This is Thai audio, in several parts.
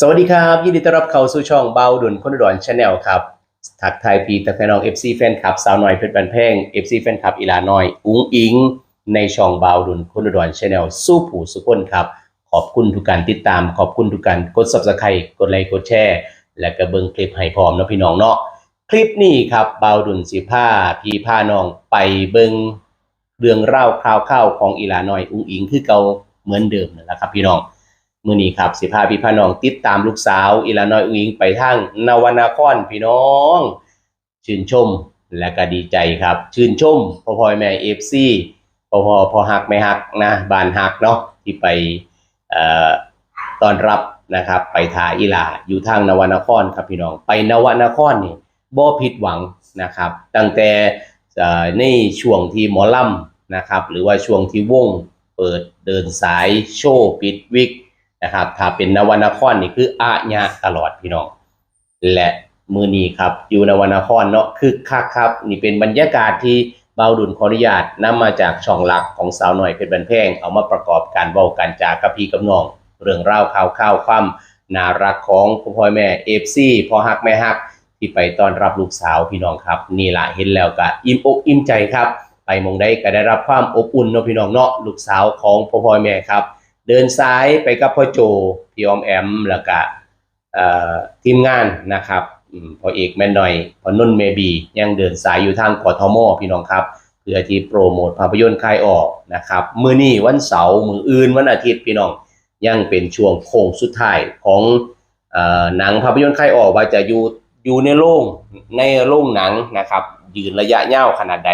สวัสดีครับ ยินดีต้อนรับเข้าสู่ช่องเบาดุนคนอุดรชาแนลครับทักทายพีต่แฟนน้อง FC แฟนคลับสาวน้อยเพชรบันแพง FC แฟนคลับอีลาน้อย อุ้งอิง ในช่องเบาดุนคนอุดรชาแนลสู้ผู้สุคนครับ ขอบคุณทุกการติดตาม ขอบคุณทุกการกด Subscribe กดไลค์กดแชร์ และก็เบิงคลิปให้พร้อมนะพี่น้องเนาะคลิปนี้ครับเบาดุนสิผ้าพี่ผ้าน้องไปเบิงเรื่องเล่าวคร่าวของอีลาน้อย อุ้งอิงคือเก่าเหมือนเดิมนั่นแหละครับพี่น้อง มื่อนี้ครับสิพาพี่พาน้องติดตามลูกสาวอีลานอยอุงอิงไปทางนวนาครพี่น้อง ชื่นชมและก็ดีใจครับ ชื่นชมพ่อพ่อแม่เอฟซีพ่อพ่อพ่อฮักไม่ฮักนะบานฮักเนาะที่ไปออตอนรับนะครับ ไปทาอีลาอยู่ทางนวนครครับพี่น้อง ไปนวนครนี่บ่ผิดหวังนะครับ ตั้งแต่ในช่วงที่หมอลำนะครับ หรือว่าช่วงที่วงเปิดเดินสายโชว์ปิดวิก นะครับ ถ้าเป็นนวนครนี่คืออาญะตลอดพี่น้อง และมือนี้ครับอยู่นวนครเนาะคือคักครับ นี่เป็นบรรยากาศที่เบาดุลขออนุญาตนำมาจากช่องหลักของสาวหน่อยเพชรบันแพงเอามาประกอบการเบากันจากกับพี่กับน้อง เรื่องราวข่าวข่าวความน่ารักของพ่อพ่อแม่เอฟซีพ่อฮักแม่ฮักที่ไปต้อนรับลูกสาวพี่น้องครับ นี่ละเห็นแล้วก็อิ่มอกอิ่มใจครับ ไปมองได้ก็ได้รับความอบอุ่นเนาะพี่น้องเนาะลูกสาวของพ่อพ่อแม่ครับ เดินซ้ายไปกับพ่อโจพี่ออมแอมแล้วก็ทีมงานนะครับพ่อเอกแม่นหน่อยพ่อนุ่นเมบียังเดินสายอยู่ทางกทมพี่น้องครับเพื่อที่โปรโมทภาพยนตร์คายออกนะครับมื้อนี้วันเสาร์มื้ออื่นวันอาทิตย์พี่น้องยังเป็นช่วงโค้งสุดท้ายของอหนังภาพยนตร์คายออกว่าจะอยู่อยู่ในโรงในโรงหนังนะครับยืนระยะยาวขนาดใด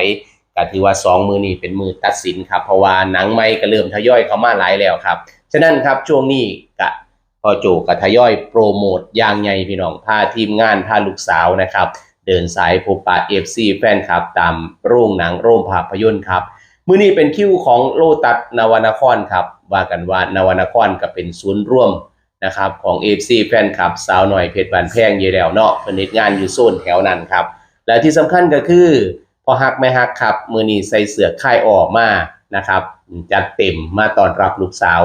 ก็ถือว่า 2 มือนี้เป็นมือตัดสินครับ เพราะว่าหนังใหม่ก็เริ่มทยอยเข้ามาหลายแล้วครับ ฉะนั้นครับช่วงนี้กะพอโจกับทยอยโปรโมทอย่างใหญ่พี่น้องพาทีมงานพาลูกสาวนะครับ เดินสายพบปะเอฟซีแฟนคลับ ตามโรงหนังโรงภาพยนตร์ครับมือนี้เป็นคิวของโลตัสนวนครครับว่ากันว่านวนครก็เป็นศูนย์ร่วมนะครับของ FC แฟนคลับ สาวหน่อยเพชรบานแพงอยู่แล้วเนาะเพิ่นเฮ็ดงานอยู่โซนแถวนั้นครับและที่สำคัญก็คือ พอฮักไม่ฮักครับ มือนี้ใส่เสื้อค่ายออกมานะครับ จัดเต็มมาตอนรับลูกสาว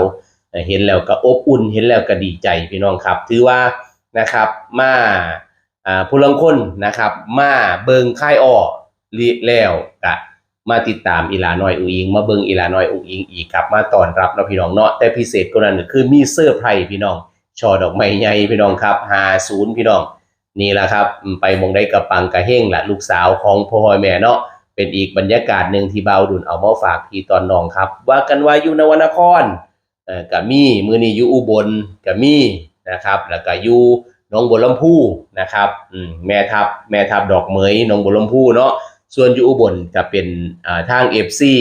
เห็นแล้วก็อบอุ่น เห็นแล้วก็ดีใจพี่น้องครับ ถือว่านะครับมาผู้ลังคนนะครับ มาเบิงค่ายออกแล้วก็มาติดตามอีหลาน้อยอุงอิง มาเบิงอีหลาน้อยอุงอิงอีกครับมาตอนรับเนาพี่น้องเนาะแต่พิเศษกว่านั้นคือมีเสื้อไพรพี่น้องช่อดอกไม้ใหญ่พี่น้องครับ50พี่น้อง นี่แหละครับไปมองได้กับปังกระเฮงละลูกสาวของพ่อพ่อแม่เนาะเป็นอีกบรรยากาศหนึ่งที่เบาดุลเอามาฝากพี่ตอนนองครับ ว่ากันว่าอยู่นวนครเอ่อกับมี่มือนี้อยู่อุบลกับมี่นะครับ แล้วก็อยู่หนองบัวลำพูนะครับอืมแม่ทับแม่ทับดอกเหมยหนองบัวลำพูเนาะส่วนอยู่อุบลจะเป็นอ่าทางเอฟซี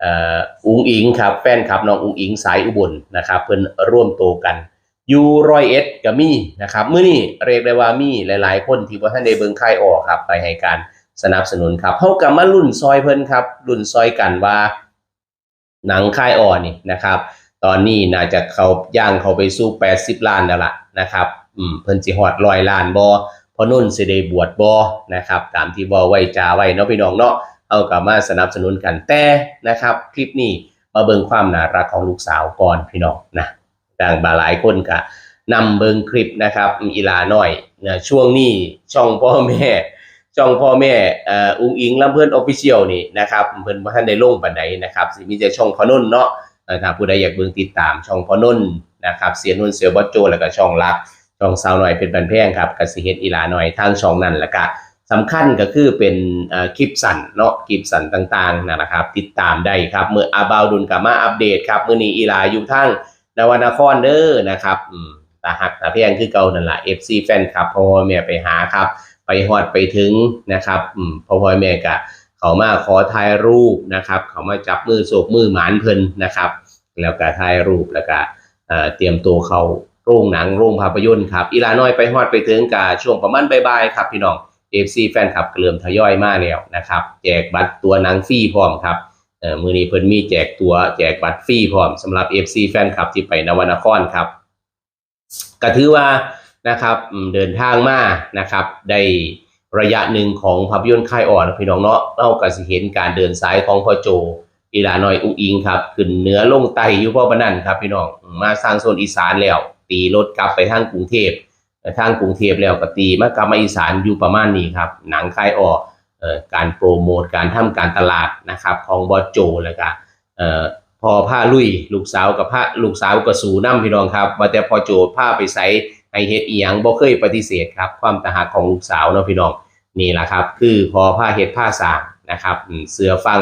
เอ่ออุงอิงครับแฟนคลับน้องอุงอิงสายอุบลนะครับ เพิ่นร่วมโตกัน ยูรอยเอ็ดก็มีนะครับมื้อนี้เรียกได้ว่ามีหลาย ๆ คนที่บ่าทันได้เบิ่งค่ายออกครับไปให้การสนับสนุนครับเฮาก็มารุ่นซอยเพิ่นครับ รุ่นซอยกันว่า หนังค่ายอ่อนนี่นะครับ ตอนนี้น่าจะเขาย่างเขาไปสู่80 ล้านแล้วล่ะนะครับอืมเพิ่นสิฮอด100ล้านบ่พอนุ่นสิได้บวชบ่นะครับ ตามที่บ่ไว้จาไว้เนาะพี่น้องเนาะเฮาก็มาสนับสนุนกันแต่นะครับ คลิปนี้มาเบิ่งความน่ารักของลูกสาวก่อนพี่น้องนะ ต่างบาหลายคนก็นำเบิงคลิปนะครับอีลาหน่อยนะช่วงนี้ช่องพ่อแม่ ช่องพ่อแม่อ,อุ้งอิงลำเพื่อนออฟฟิเชียลนี่นะครับเพิ่อนบ่ทันได้ลงปานใดนะครับสิมีแต่ช่องพอนุ่นเนาะถ้าผู้ใดอยากเบิงติดตามช่องพอนุ่นนะครับเสียนุ่นเสียบอสโจแล้วก็ช่องลักช่องสาวหน่อยเพชรบันแพงครับก็สิเฮ็ดอีลาหน่อยทางช่องนั้นแล้วก็สำคัญก็คือเป็นคลิปสั้นเนาะคลิปสั้นต่างๆนะครับ ติดตามได้ครับเมื่ออาบาวดุลกลับมาอัปเดตครับเมื้อนี้อีลาอยู่ทาง นวนครเด้อนะครับอืมตาหักตาเพียงคือเก่านั่นแหละ FC แฟนครับพ่อพ่อแม่ไปหาครับ ไปฮอดไปถึงนะครับอืมพ่อพ่อแม่ก็เขามาขอถ่ายรูปนะครับ เขามาจับมือโศกมือหมานเพิ่นนะครับ แล้วก็ถ่ายรูปแล้วก็เอ่อเตรียมตัวเขาโรงหนังโรงภาพยนตร์ครับอีลาน้อยไปฮอดไปถึงกาช่วงประมาณบ่ายๆครับพี่น้อง FC แฟนคลับเก็เริ่มทยอยมาแล้วนะครับ แจกบัตรตัวหนังฟรีพร้อมครับ มือนี้เพิ่นมีแจกตัวแจกบัตรฟรีพร้อมสำหรับ FC แฟนคลับที่ไปนวนครครับก็ถือว่านะครับเดินทางมานะครับ ได้ระยะหนึ่งของภาพยนตร์ค่ายอ่อนพี่น้องเนาะเราก็สิเห็นการเดินสายของพ่อโจอีลาน้อยอุอิงครับขึ้นเหนือลงใต้อยู่พ่อปานนั่นครับพี่น้องมาสร้างโซนอีสานแล้ว ตีรถกลับไปทางกรุงเทพทางกรุงเทพแล้วก็ตีมากลับมาอีสานอยู่ประมาณนี้ครับ หนังคายออกเอ่อ การโปรโมทการทำการตลาดนะครับของบอโจแล้วก็พอผ้าลุยลูกสาวกับผ้าลูกสาวก็สู่น้ำพี่น้องครับว่าแต่พอโจผ้าไปใส่ให้เฮ็ดอียงบ่เคยปฏิเสธครับความตาหักของลูกสาวเนาะพี่น้องนี่แหละครับ คือพอผ้าเฮ็ดผ้าสางนะครับเสือฟัง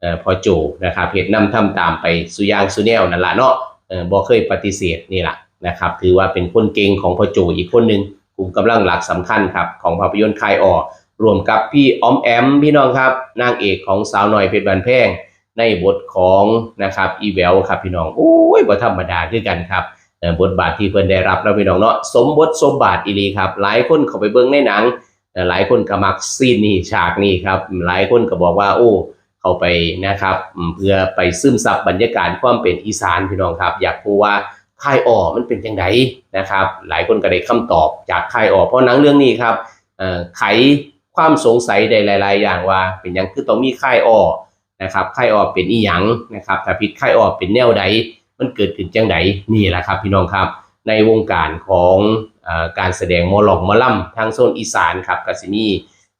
เอ่อพอโจนะครับเฮ็ดนำทำตามไปสุยางสุแนวนั่นละเนาะบ่เคยปฏิเสธนี่แหละนะครับถือว่าเป็นคนเก่งของพอโจอีกคนหนึ่งกลุ่มกำลังหลักสำคัญครับของภาพยนตร์คายออ รวมกับพี่ออมแอมพี่น้องครับนางเอกของสาวน้อยเพชรบันแพงในบทของนะครับอีแววครับพี่น้องโอ้ยบ่ธรรมดาคือกันครับบทบาทที่เพิ่อนได้รับแล้วพี่น้องเนาะสมบทสมบาทอีหลีครับ หลายคนเข้าไปเบิ่งในหนัง หลายคนก็มักซีนนี้ฉากนี้ครับ หลายคนก็บอกว่า โอ้เข้าไปนะครับ เพื่อไปซึมซับบรรยากาศความเป็นอีสานพี่น้องครับ อยากรู้ว่าค่ายอ่อมันเป็นจังไดนะครับ หลายคนก็ได้คำตอบจากค่ายอ่อเพราะหนังเรื่องนี้ครับไข ความสงสัยได้หลาย ๆ อย่างว่า เป็นหยังคือต้องมีค่ายอ่อนะครับไข้ออกเป็นอีหยังนะครับถ้าพิษไข้ออกเป็นแนวใดมันเกิดขึ้นจังใดนี่แหละครับ พี่น้องครับ ในวงการของอการแสดงมอลอกมอล่ำทางโซนอีสานครับก็สิมี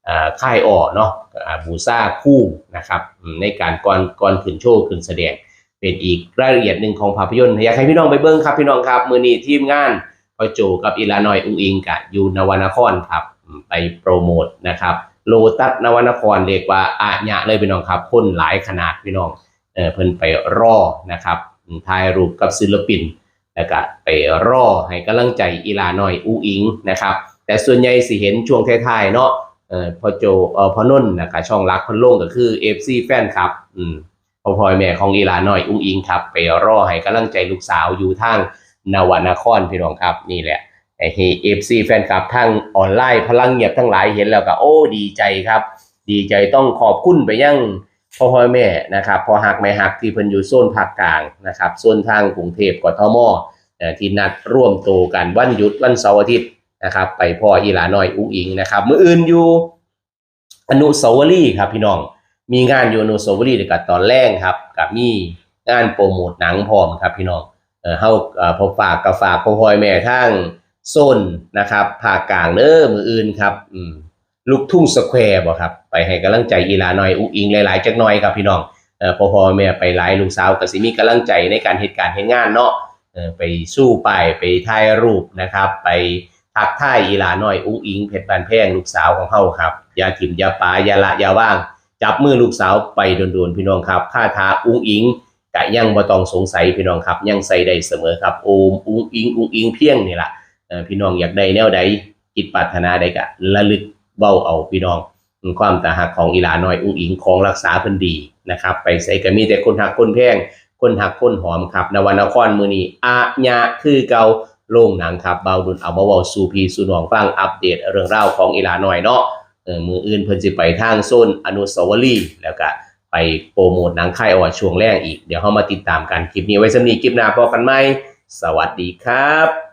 เอ่อค่ายออเนาะบูซ่าคู่นะครับในการก่อนก่อนขึ้นโชว์ขึ้นแสดงเป็นอีกรายละเอียดหนึ่งของภาพยนตร์อยากให้พี่น้องไปเบิ้งครับพี่น้องครับมือนี้ทีมงานพอโจกับอีลานอยอุงอิงกับยูนวนครครับ ไปโปรโมทนะครับโลตัสนวนครเรียกว่าอาญะเลยพี่น้องครับคนหลายขนาดพี่น้องเออเพิ่นไปรอนะครับถ่ายรูปกับศิลปินแล้วก็ไปรอให้กำลังใจอีลาน้อยอูอิงนะครับแต่ส่วนใหญ่สิเห็นช่วงท้ายๆเนาะเออพอโจเออพอนุ่นนะครับช่องรักคนโล่งก็คือ FC แฟนครับอืมพอพ่อยแม่ของอีลาน้อยอุ้งอิงครับ ไปรอให้กำลังใจลูกสาวอยู่ทางนวนครพี่น้องครับนี่แหละ ไอ้เอฟซีแฟนคลับทั้งออนไลน์พลังเงียบทั้งหลายเห็นแล้วก็โอ้ดีใจครับ ดีใจต้องขอบคุณไปยังพ่อพ่อแม่นะครับพอหักไม่หักที่เพิ่นอยู่โซนภาคกลางนะครับโซนทางกรุงเทพกทมเอ่อที่นัดร่วมโตกันวันหยุดวันเสาร์อาทิตย์นะครับ ไปพ่ออีหลาน้อยอุ้งอิงนะครับมืออื่นอยู่อนุสาวรีย์ครับพี่น้อง มีงานอยู่อนุสาวรีย์กับตอนแรกครับ กับมีงานโปรโมทหนังพร้อมครับพี่น้องเออเฮาพอฝากกับฝากพ่อพ่อยแม่ทาง โซนนะครับภาคกลางเด้อมืออื่นครับอืมลูกทุ่งสแควร์บ่ครับ ไปให้กำลังใจอีลาน้อยอุกอิงหลายๆจักหน่อยครับพี่น้องเอ่อพ่อพ่อแม่ไปหลายลูกสาวก็สิมีกำลังใจในการเหตุการณ์เฮ็ดงานเนาะเออไปสู้ไปไปถ่ายรูปนะครับ ไปทักทายอีลาน้อยอุ้งอิงเพชรบานแพงลูกสาวของเฮาครับอย่าถิ่มอย่าปายาละยาว่าง จับมือลูกสาวไปโดนๆพี่น้องครับค่าทาอุ้งอิงกะยังบ่ต้องสงสัยพี่น้องครับ ยังใส่ได้เสมอครับโอมอุ้งอิงอุ้งอิงเพียงนี่แหละ พี่น้องอยากได้แนวใดคิดปรารถนาใดกะระลึกเบ้าเอาพี่น้องความตาหักของอีหลาน้อยอุ้งอิงของรักษาเพิ่นดีนะครับไปใส่ก็มีแต่คนหักคนแพงคนหักคนหอมครับนวนครมือนี้อาญะคือเกาโรงหนังครับเบาดุลเอามาเว้าสู่พี่สู่น้องฟังอัปเดตเรื่องราวของอีหลาน้อยเนาะเออมืออื่นเพิ่นสิไปทางโซนอนุสาวรีย์แล้วก็ไปโปรโมทหนังค่ายอวดช่วงแรกอีก เดี๋ยวเข้ามาติดตามกันคลิปนี้ไว้สำนีคลิปหน้าพอกันไหมสวัสดีครับ